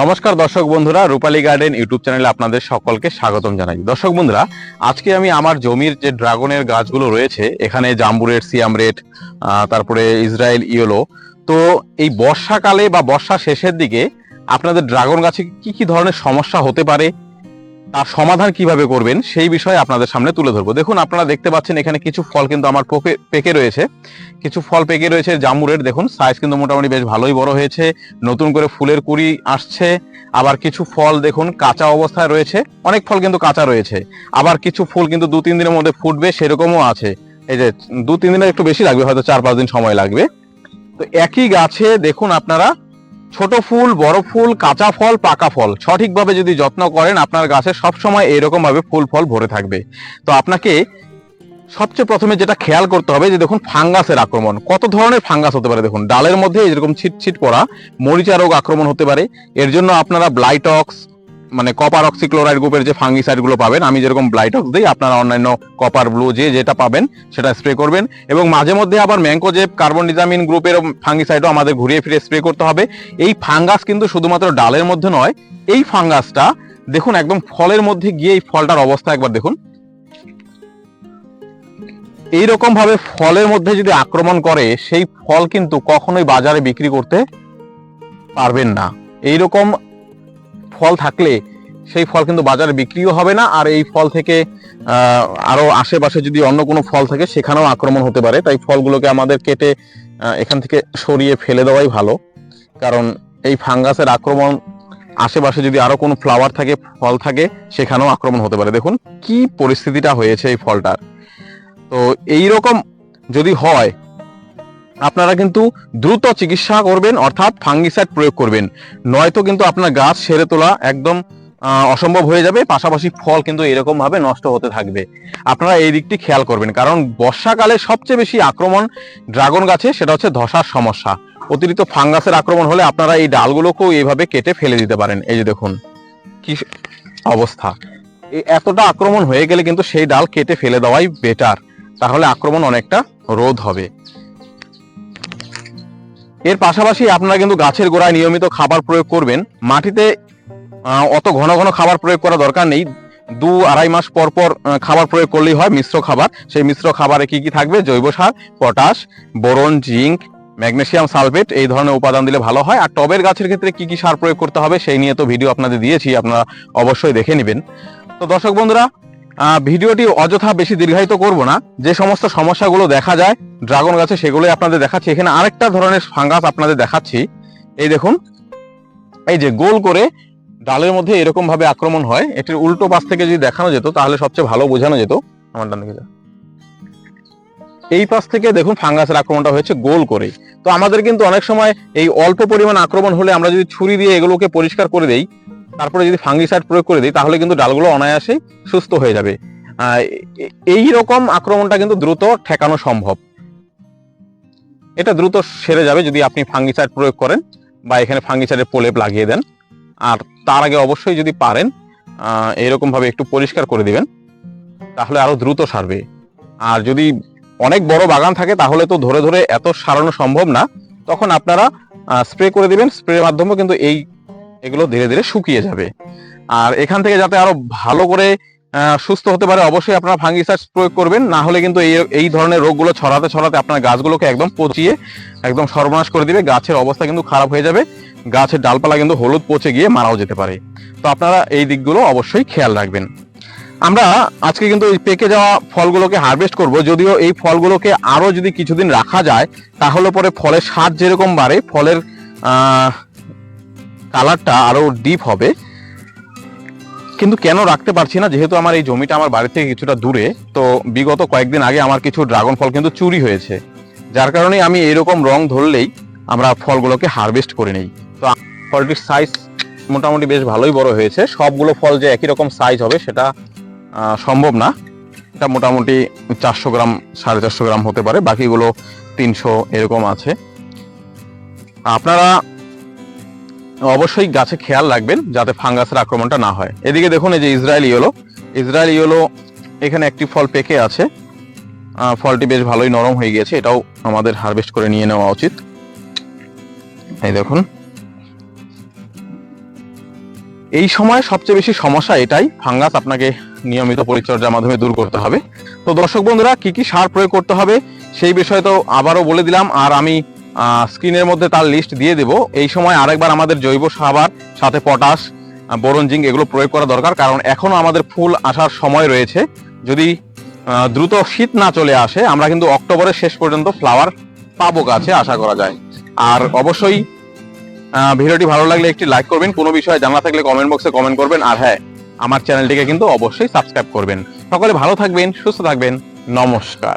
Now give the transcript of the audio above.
নমস্কার দর্শক বন্ধুরা, রূপালী গার্ডেন ইউটিউব চ্যানেলে আপনাদের সকলকে স্বাগতম জানাই। দর্শক বন্ধুরা, আজকে আমি আমার জমির যে ড্রাগনের গাছগুলো রয়েছে, এখানে জাম্বুরেট সিয়ামরেট তারপরে ইসরায়েল ইয়েলো, তো এই বর্ষাকালে বা বর্ষা শেষের দিকে আপনাদের ড্রাগন গাছে কি কি ধরনের সমস্যা হতে পারে? তার সমাধান কীভাবে করবেন সেই বিষয়ে আপনাদের সামনে তুলে ধরবো। দেখুন, আপনারা দেখতে পাচ্ছেন এখানে কিছু ফল কিন্তু আমার পোকে- পেকে রয়েছে। কিছু ফল পেকে রয়েছে জামুরের, দেখুন সাইজ কিন্তু মোটামুটি বেশ ভালোই বড় হয়েছে। নতুন করে ফুলের কুড়ি আসছে। আবার কিছু ফল, দেখুন, কাঁচা অবস্থায় রয়েছে। অনেক ফল কিন্তু কাঁচা রয়েছে। আবার কিছু ফুল কিন্তু দু, তিন দিনের মধ্যে ফুটবে, সেরকমও আছে। এই যে দু, তিন দিনের একটু বেশি লাগবে, হয়তো চার, পাঁচ দিন সময় লাগবে। তো একই গাছে, দেখুন আপনারা ছোট ফুল, বড় ফুল, কাঁচা ফল, পাকা ফল। সঠিকভাবে যদি যত্ন করেন, আপনার গাছে সবসময় এরকম ভাবে ফুল ফল ভরে থাকবে। তো আপনাকে সবচেয়ে প্রথমে যেটা খেয়াল করতে হবে, যে দেখুন ফাঙ্গাসের আক্রমণ। কত ধরনের ফাঙ্গাস হতে পারে দেখুন। ডালের মধ্যে এরকম ছিট ছিট পড়া মরিচা রোগ আক্রমণ হতে পারে। এর জন্য আপনারা ব্লাইটক্স মানে কপার অক্সিক্লোরাইড গ্রুপের যে ফাঙ্গিসাইডগুলো পাবেন, আমি যেরকম ব্লাইটক্স দিই, আপনারা অন্যান্য কপার ব্লু যে যেটা পাবেন, সেটা স্প্রে করবেন। এবং মাঝে মধ্যে আবার ম্যাঙ্কোজেব কার্বন ডিজামিন গ্রুপের ফাঙ্গিসাইডও আমাদের ঘুরিয়ে ফিরে স্প্রে করতে হবে। এই ফাঙ্গাস কিন্তু শুধুমাত্র ডালের মধ্যে নয়, এই ফাঙ্গাসটা দেখুন একদম ফলের মধ্যে গিয়ে এই ফলটার অবস্থা একবার দেখুন। এইরকম ভাবে ফলের মধ্যে যদি আক্রমণ করে, সেই ফল কিন্তু কখনোই বাজারে বিক্রি করতে পারবেন না। এইরকম ফল থাকলে সেই ফল কিন্তু বাজারে বিক্রিও হবে না। আর এই ফল থেকে আহ, আরও আশেপাশে যদি অন্য কোনো ফল থাকে সেখানেও আক্রমণ হতে পারে। তাই ফলগুলোকে আমাদের কেটে এখান থেকে সরিয়ে ফেলে দেওয়াই ভালো। কারণ এই ফাঙ্গাসের আক্রমণ আশেপাশে যদি আরও কোনো ফ্লাওয়ার থাকে ফল থাকে সেখানেও আক্রমণ হতে পারে। দেখুন কি পরিস্থিতিটা হয়েছে এই ফলটার। তো এই রকম যদি হয় আপনারা কিন্তু দ্রুত চিকিৎসা করবেন, অর্থাৎ ফাঙ্গিসাইড প্রয়োগ করবেন। নয়তো কিন্তু আপনার গাছ সেরে তোলা একদম অসম্ভব হয়ে যাবে, পাশাপাশি ফল কিন্তু এরকম ভাবে নষ্ট হতে থাকবে। আপনারা এই দিকটি খেয়াল করবেন, কারণ বর্ষাকালে সবচেয়ে বেশি আক্রমণ ড্রাগন গাছে, সেটা হচ্ছে ধসার সমস্যা। অতিরিক্ত ফাঙ্গাসের আক্রমণ হলে আপনারা এই ডালগুলোকেও এইভাবে কেটে ফেলে দিতে পারেন। এই যে দেখুন, কি অবস্থা। এতটা আক্রমণ হয়ে গেলে কিন্তু সেই ডাল কেটে ফেলে দেওয়াই বেটার তাহলে আক্রমণ অনেকটা রোধ হবে। এর পাশাপাশি আপনারা কিন্তু গাছের গোড়ায় নিয়মিত খাবার প্রয়োগ করবেন। মাটিতে অত ঘন ঘন খাবার প্রয়োগ করা দরকার নেই। দু আড়াই মাস পর পর খাবার প্রয়োগ করলেই হয় মিশ্র খাবার। সেই মিশ্র খাবারে কি কি থাকবে? জৈব সার, potash, boron, zinc magnesium sulphate এই ধরনের উপাদান দিলে ভালো হয়। আর টবের গাছের ক্ষেত্রে কি কি সার প্রয়োগ করতে হবে সেই নিয়ে তো ভিডিও আপনাদের দিয়েছি, আপনারা অবশ্যই দেখে নেবেন। তো দর্শক বন্ধুরা ভিডিওটি অযথা বেশি দীর্ঘায়িত করব না। যে সমস্ত সমস্যাগুলো দেখা যায়, ড্রাগন গাছে, সেগুলোই আপনাদের দেখাচ্ছি। এখানে আরেকটা ধরনের ফাঙ্গাস আপনাদের দেখাচ্ছি। এই দেখুন, এই যে গোল করে ডালের মধ্যে এরকম ভাবে আক্রমণ হয়। এটির উল্টো পাশ থেকে যদি দেখানো যেত, তাহলে সবচেয়ে ভালো বোঝানো যেত। আমার ডান দিকে এই পাশ থেকে দেখুন ফাঙ্গাসের আক্রমণটা হয়েছে গোল করে। তো আমাদের কিন্তু অনেক সময় এই অল্প পরিমাণ আক্রমণ হলে আমরা যদি ছুরি দিয়ে এগুলোকে পরিষ্কার করে দেই তারপরে যদি ফাঙ্গিসাইড প্রয়োগ করে দিই তাহলে কিন্তু ডালগুলো অনায়াসেই সুস্থ হয়ে যাবে। এই রকম আক্রমণটা কিন্তু দ্রুত ঠেকানো সম্ভব। এটা দ্রুত সেরে যাবে যদি আপনি ফাঙ্গিসাইড প্রয়োগ করেন বা এখানে ফাঙ্গিসাইডের প্রলেপ লাগিয়ে দেন। আর তার আগে অবশ্যই যদি পারেন আহ, এরকম ভাবে একটু পরিষ্কার করে দিবেন তাহলে আরও দ্রুত সারবে। আর যদি অনেক বড় বাগান থাকে তাহলে তো ধরে ধরে এত সারানো সম্ভব না। তখন আপনারা স্প্রে করে দিবেন স্প্রের মাধ্যমে কিন্তু এই এগুলো ধীরে ধীরে শুকিয়ে যাবে। আর এখান থেকে যাতে আরও ভালো করে সুস্থ হতে পারে, অবশ্যই আপনারা ফাঙ্গিসাইড প্রয়োগ করবেন। না হলে কিন্তু এই এই ধরনের রোগগুলো ছড়াতে ছড়াতে আপনার গাছগুলোকে একদম পচিয়ে, একদম সর্বনাশ করে দিবে। গাছের অবস্থা কিন্তু খারাপ হয়ে যাবে। গাছের ডালপালা কিন্তু হলুদ পচে গিয়ে মারাও যেতে পারে। তো আপনারা এই দিকগুলো অবশ্যই খেয়াল রাখবেন। আমরা আজকে কিন্তু এই পেকে যাওয়া ফলগুলোকে হারভেস্ট করব। যদিও এই ফলগুলোকে আরও যদি কিছুদিন রাখা যায়, তাহলে পরে ফলের স্বাদ যেরকম বাড়ে, ফলের কালারটা আরও ডিপ হবে। কিন্তু কেন রাখতে পারছি না? যেহেতু আমার এই জমিটা আমার বাড়ি থেকে কিছুটা দূরে, তো বিগত কয়েকদিন আগে আমার কিছু ড্রাগন ফল কিন্তু চুরি হয়েছে। যার কারণে আমি এরকম রং ধরলেই আমরা ফলগুলোকে হারভেস্ট করে নেই। তো ফলটির সাইজ মোটামুটি বেশ ভালোই বড় হয়েছে। সবগুলো ফল যে একই রকম সাইজ হবে সেটা সম্ভব না। এটা মোটামুটি চারশো গ্রাম, সাড়ে চারশো গ্রাম হতে পারে। বাকিগুলো তিনশো এরকম আছে। আপনারা অবশ্যই গাছে খেয়াল রাখবেন যাতে ফাঙ্গাসের আক্রমণটা না হয়। এদিকে দেখুন, এই যে ইসরায়েল ইয়েলো। ইসরায়েল ইয়েলো এখানে একটি ফল পেকে আছে। ফলটি বেশ ভালোই নরম হয়ে গিয়েছে। এটাও আমাদের হারভেস্ট করে নিয়ে নেওয়া উচিত। এই দেখুন। এই সময় সবচেয়ে বেশি সমস্যা এটাই, ফাঙ্গাস আপনাকে নিয়মিত পরিচর্যার মাধ্যমে দূর করতে হবে। তো দর্শক বন্ধুরা, কি কি সার প্রয়োগ করতে হবে সেই বিষয়ে তো আবারও বলে দিলাম। আর আমি স্ক্রিনের মধ্যে তার লিস্ট দিয়ে দেব। এই সময় আরেকবার আমাদের জৈব সাবার সাথে পটাশ বোরন জিঙ্ক এগুলো প্রয়োগ করা দরকার, কারণ এখনও আমাদের ফুল আসার সময় রয়েছে। যদি দ্রুত শীত না চলে আসে, আমরা কিন্তু অক্টোবরের শেষ পর্যন্ত ফ্লাওয়ার পাবো গাছে, আশা করা যায়। আর অবশ্যই ভিডিওটি ভালো লাগলে একটি লাইক করবেন, কোনো বিষয়ে জানা থাকলে কমেন্ট বক্সে কমেন্ট করবেন। আর হ্যাঁ আমার চ্যানেলটিকে কিন্তু অবশ্যই সাবস্ক্রাইব করবেন। সকলে ভালো থাকবেন, সুস্থ থাকবেন, নমস্কার।